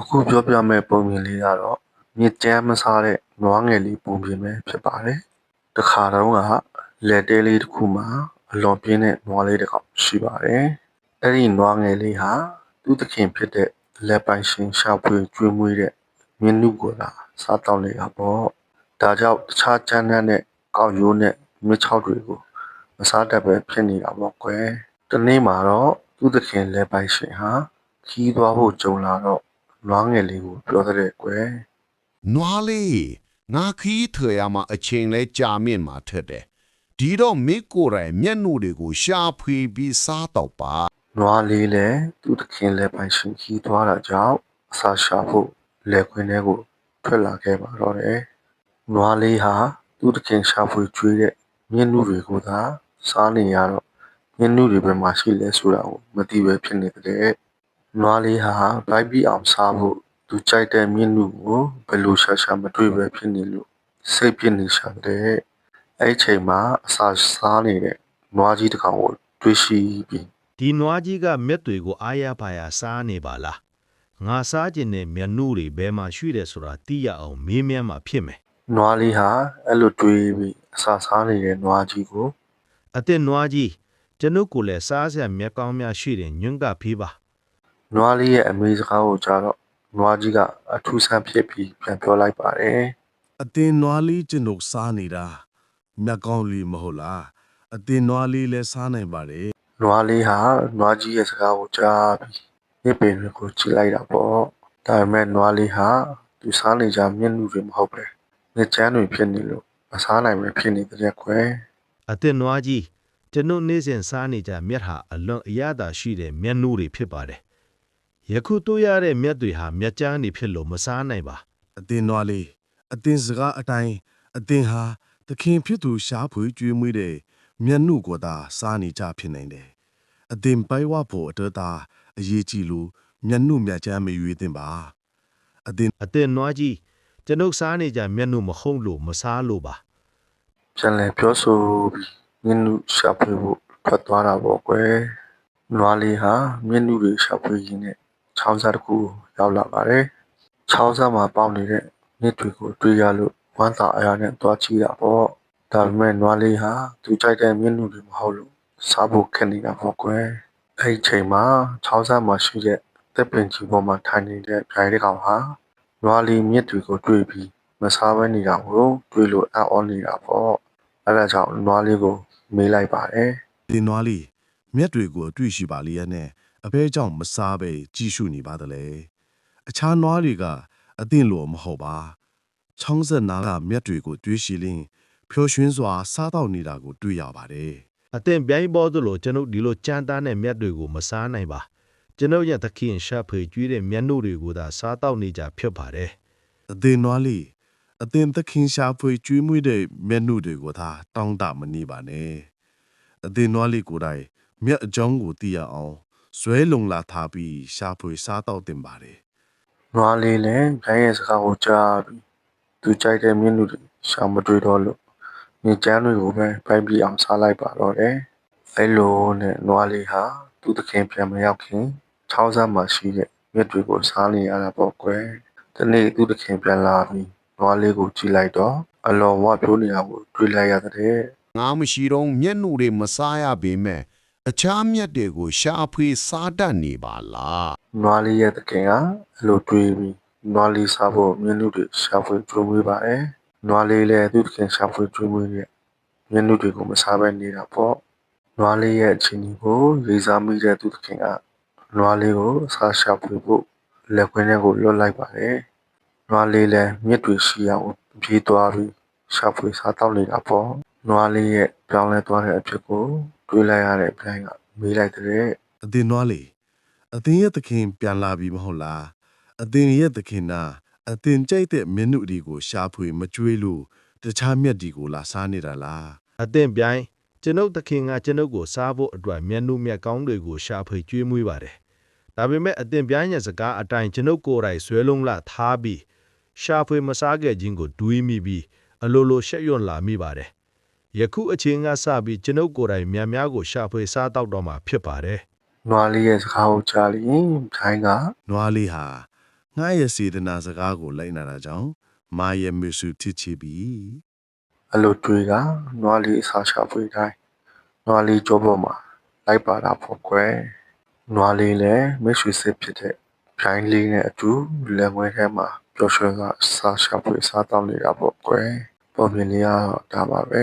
အခုပြောပြမယ့်ပုံပြင်လေးကတော့မြစ်ကြမ်းမစားတဲ့နွားငယ်လေးပုံပြင်ပဲဖြစ်ပါတယ်။တစ်ခါတုန်းကလက်တဲလေးတစ်ခုမှာအလွန်ပြင်းတဲ့နွားလေးတစ်ကောင်ရှိပါတယ်။အဲ့ဒီနွားငယ်လေးဟာသူ့သခင်ဖြစ်တဲ့လက်ပိုင်ရှင်ရှာဖွေကျွေးမွေးတဲ့မြင်းနုကိုလာစားတောင်းနေတာပေါ့။ဒါကြောင့်တခြားကျန်းတဲ့ကောက်ရိုးနဲ့မြစ်ချောက်တွေကိုမစားတတ်ပဲဖြစ်နေတာပေါ့ကွယ်။တနေ့မှာတော့သူ့သခင်လက်ပိုင်ရှင်ဟာခီးသွားဖို့ကြုံလာတော့ နွားငယ်လေးကိုပြောတဲ့ကွယ်နွားလေးငါခီးထွေရမှာအချိန်လဲကြာမြင့်မှာထက်တယ်ဒီတော့မိကိုယ်တိုင်မျက်နှာတွေကိုရှာဖွေပြီးစားတော့ပါနွားလေးလည်းသူ့သခင်လက်ပိုင်ရှင်ခီးသွားတာကြောင့်အစာရှာဖို့လက်ခွင်းထဲကိုထွက်လာခဲ့ပါတော့တယ်။နွားလေးဟာသူ့သခင်ရှာဖွေကျွေးတဲ့မြင်းနုတွေကိုသာစားနေရတော့မြင်းနုတွေဘယ်မှာရှိလဲဆိုတာကိုမသိပဲဖြစ်နေတဲ့။ နွားလေးဟာ ဗိုက်ပြီးအောင်စားဖို့ သူကြိုက်တဲ့မြင်းနုကို ဘယ်လိုရှာရှာမတွေ့ပဲဖြစ်နေလို့ စိတ်ပြစ်နေရှာတဲ့။အဲ့ဒီချိန်မှာ အစာစားနေတဲ့ နွားကြီးတစ်ကောင်ကို တွေ့ရှိပြီး ဒီနွားကြီးက မြက်တွေကို အားရပါရစားနေပါလား ငါစားကျင်တဲ့မျက်နှာတွေ ဘယ်မှာရွှေ့တယ်ဆိုတာ သိရအောင် မေးမြန်းမှာဖြစ်မယ် နွားလေးဟာ အဲ့လိုတွေးပြီး အစာစားနေတဲ့ နွားကြီးကိုအစ်စ်နွားကြီး ကျွန်ုပ်ကိုလည်း စားစရာမျက်ကောင်းများရှိတယ်ညွန့်ကဖေးပါ နွားလေးရဲ့အမေစကားကိုကြားတော့နွားကြီးကအထူးဆန်းဖြစ်ပြီးပြန်ပြောလိုက်ပါတယ်အတင်နွားလေးကျွန်ုပ်စားနေတာမြက်ကောင်းလေးမဟုတ်လားအတင်နွားလေးလည်းစားနိုင်ပါတယ်နွားလေးဟာနွားကြီးရဲ့စကားကိုကြားပြီးမြစ်ပင်တွေကိုကြည့်လိုက်တာပေါ့ဒါပေမဲ့နွားလေးဟာသူစားနေကြမျက်နှာတွေမဟုတ်ပဲငချမ်းတွေဖြစ်နေလို့မစားနိုင်ပဲဖြစ်နေတဲ့ကွယ်အစ်စ်နွားကြီးကျွန်ုပ်နေ့စဉ်စားနေကြမြက်ဟာအလွန်အရသာရှိတဲ့မျက်နှာတွေဖြစ်ပါတယ် ယခုတို့ရတဲ့မြက်တွေဟာမြက်ကြမ်းတွေဖြစ်လို့မစားနိုင်ပါအတင်နွားလေးအတင်စကားအတိုင်းအတင်ဟာသခင်ဖြစ်သူရှားဖွေကျွေးမွေးတဲ့မျက်နှုကိုသာစားနေကြဖြစ်နိုင်တယ်အတင်ပိုက်ဝဖို့အတော်သာအရေးကြီးလို့မျက်နှုမြတ်ချမ်းမရွေးသင့်ပါအတင်အစ်စ်နွားကြီးကျွန်ုပ်စားနေကြမျက်နှာမဟုတ်လို့မစားလို့ပါပြန်လည်ပြောဆိုပြီးမျက်နှာရှာဖွေဖို့ထွက်သွားတာပေါ့ကွယ်နွားလေးဟာမျက်နှာတွေရှာဖွေရင်းနဲ့ ချောင်းစားတစ်ခုရောက်လာပါတယ်ချောင်းစားမှာပေါက်နေတဲ့မြစ်တွေကိုတွေ့ရလို့ဝမ်းသာအားရနဲ့သွားချီတာပေါ့ဒါပေမဲ့နွားလေးဟာသူကြိုက်တဲ့မျက်နှာတွေမဟုတ်လို့စားဖို့ခက်နေတာပေါ့ကွယ်အဲ့ဒီချိန်မှာချောင်းစားမှာရှိတဲ့တက်ပင်ကြီးပေါ်မှာထိုင်နေတဲ့ဖြိုင်တဲ့ကောင်ဟာနွားလေးမြစ်တွေကိုတွေ့ပြီးမစားဘဲနေတာကိုတွေ့လို့အံ့ဩနေတာပေါ့အဲ့ဒါကြောင့်နွားလေးကိုမေးလိုက်ပါတယ်တင်နွားလေးမျက်တွေကိုအတွေ့ရှိပါလျက်နဲ့ အဘဲကြောင့်မစားပဲကြီးရှုနေပါတလေအခြားနွားတွေကအသင့်လို့မဟုတ်ပါချောင်းဆက်နာကမျက်တွေကိုတွေးရှိလင်းဖြိုးရွှင်းစွာစားတော့နေတာကိုတွေ့ရပါတယ်အသင်ပြိုင်ပေါ်သလိုကျွန်ုပ်ဒီလိုကြမ်းသားတဲ့မြက်တွေကိုမစားနိုင်ပါကျွန်ုပ်ရဲ့သခင်ရှာဖွေကျွေးတဲ့မျက်နှာတွေကိုသာစားတော့နေကြဖြစ်ပါတယ်အသင်နွားလေးအသင်သခင်ရှာဖွေကျွေးမွေးတဲ့မျက်နှုတွေကိုသာတောင်းတမနေပါနဲ့အသင်နွားလေးကိုယ်တိုင်မျက်အကြောင်းကိုသိရအောင် ဇွဲလုံလာထားပြီးရှာဖွေစားတော့တင်ပါတယ်နွားလေးလည်းဗျိုင်းရဲ့စကားကိုကြားပြီးသူကြိုက်တဲ့မျက်နှာတွေရှာမတွေ့တော့လို့မြင်ကျန်းတွေကိုပဲပိုက်ပြီးအောင်စားလိုက်ပါတော့တယ်အဲ့လိုနဲ့နွားလေးဟာသူ့သခင်ပြန်မရောက်ခင်ချောင်းစားမှာရှိတဲ့မြက်တွေကိုစားနေရတာပေါ့ကွယ်ဒီနေ့သူ့သခင်ပြန်လာပြီးနွားလေးကိုကြည့်လိုက်တော့အလွန်ဝပြိုးနေတာကိုတွေ့လိုက်ရတဲ့ငါမရှိတော့မျက်နှာတွေမစားရပေမဲ့ အခြားမျက်တွေကိုရှာဖွေစားတတ်နေပါလားနွားလေးရဲ့တခင်ကအဲ့လိုတွေးပြီးနွားလေးစားဖို့မျက်နှာတွေရှာဖွေကြိုးမွေးပါတယ်။နွားလေးလည်းသူ့တခင်ရှာဖွေကြိုးမွေးရဲ့မျက်နှာတွေကိုမစားဘဲနေတာပေါ့။နွားလေးရဲ့အချင်းကြီးကိုရေးစားမိတဲ့သူ့တခင်ကနွားလေးကိုစားရှာဖွေဖို့လက်ခွင်းထဲကိုလွတ်လိုက်ပါတယ်။နွားလေးလည်းမြစ်တွေရှိအောင်ပြေးသွားပြီးရှာဖွေစားတော့နေတာပေါ့။ နွားလေးရဲ့ပြောင်းလဲသွားတဲ့အဖြစ်ကိုတွေးလိုက်ရတဲ့အတိုင်းကမေးလိုက်တဲ့အသင်နွားလေးအသင်ရဲ့သခင်ပြန်လာပြီမဟုတ်လားအသင်ရဲ့သခင်နာအသင်ကြိုက်တဲ့မျက်နှုတွေကိုရှာဖွေမကြွေးလို့တခြားမျက်ဒီကိုလာစားနေတာလားအသင်ပြိုင်ကျွန်ုပ်သခင်ကကျွန်ုပ်ကိုစားဖို့အတွက်မျက်နှာမျက်ကောင်းတွေကိုရှာဖွေကျွေးမွေးပါတယ်ဒါပေမဲ့အသင်ပြိုင်ရဲ့စကားအတိုင်းကျွန်ုပ်ကိုယ်တိုင်ဆွဲလုံးလာထားပြီးရှာဖွေမစားခဲ့ခြင်းကိုတွေးမိပြီးအလိုလိုရှက်ရွံ့လာမိပါတယ် ယခုအချိန်ကစပြီးကျွန်ုပ်ကိုယ်တိုင်မြန်များကိုရှာဖွေစားတော့တော့မှာဖြစ်ပါတယ်နွားလေးရဲ့စကားကိုကြားလျင်ခိုင်းကနွားလေးဟာငါရဲ့စေတနာစကားကိုလိုက်နာတာကြောင့်မာရဲ့မေစုချစ်ချပြီအလိုတွေးကနွားလေးအစာရှာဖွေတိုင်းနွားလေးကြောပေါ်မှာလိုက်ပါတာပေါ့ကွယ်နွားလေးလည်းမိတ်ဆွေစစ်ဖြစ်တဲ့ဖြိုင်းလေးနဲ့အတူလက်ငွေထဲမှာပျော်ရွှင်ကအစာရှာဖွေစားတောင်းနေတာပေါ့ကွယ်ပုံမြင်လေးကတော့ဒါပါပဲ